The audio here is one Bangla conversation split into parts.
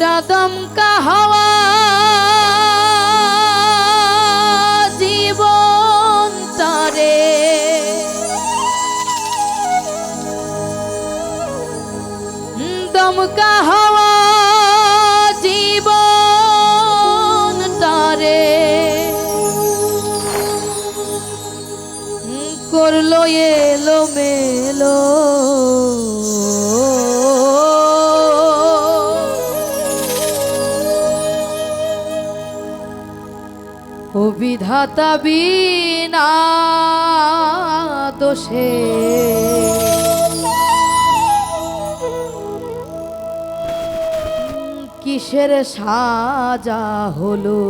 একটা দমকা হাওয়া জীবন তারে। দমকা হাওয়া জীবন তারে। করল এলো মেলো বিধাতা বিনা দোষে। কিসের সাজা হলো?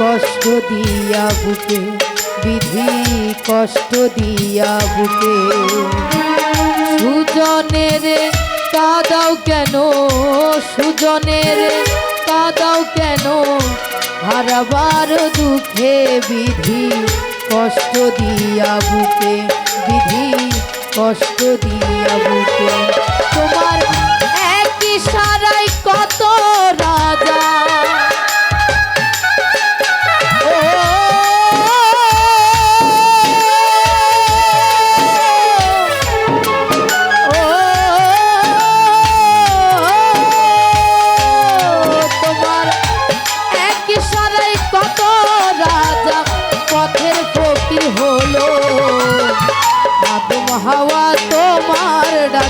কষ্ট দিয়া বুকে, বিধি কষ্ট দিয়া বুকে। সুজনের কাদাও কেন? সুজনের কাদাও কেন? হারাবার দুঃখে বিধি কষ্ট দিয়া বুকে, বিধি কষ্ট দিয়া বুকে।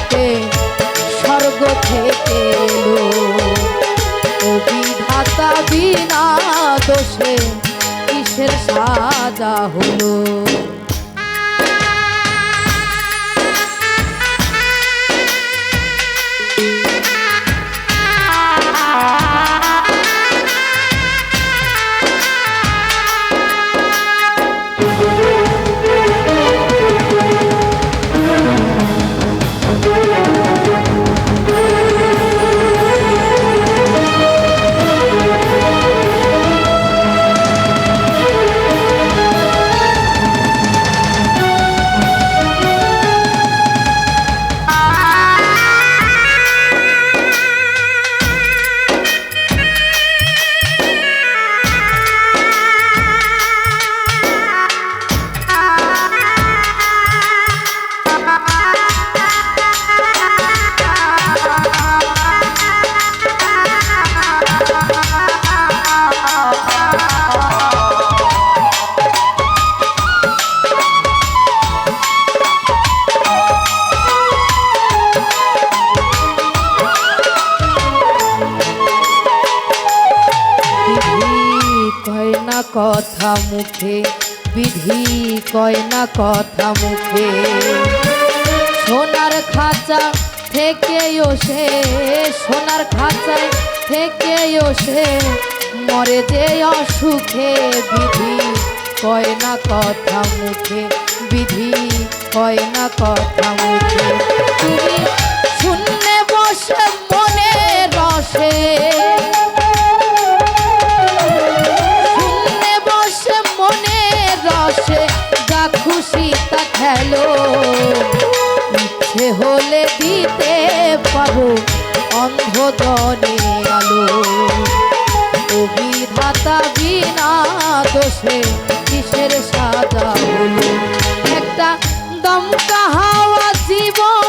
ডাকে স্বর্গ থেকে বিধাতা বিনা দোষে কিসের সাজা হলো? কথা মুখে, বিধি কয় না কথা মুখে। সোনার খাঁচা থেকেও সে, সোনার খাঁচায় থেকেও সে, মরে যে অসুখে, বিধি কয় না কথা মুখে, বিধি কয় না কথা খুশি তা খেলো। ইচ্ছে হলে দিতে পারো অন্ধদনে আলো। অভিধাতা বিনা দোষে কিসের সাজা হলো? একটা দমকা হাওয়া জীবন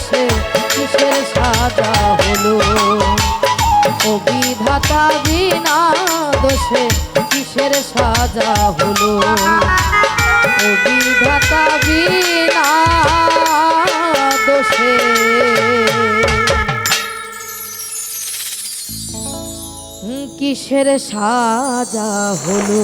দোষে কিসের সাজা হলো? অভিধাতা বিনা দোষে কিসের সাজা হলো? অভিধাতা বিনা দোষে কিসের সাজা হলো?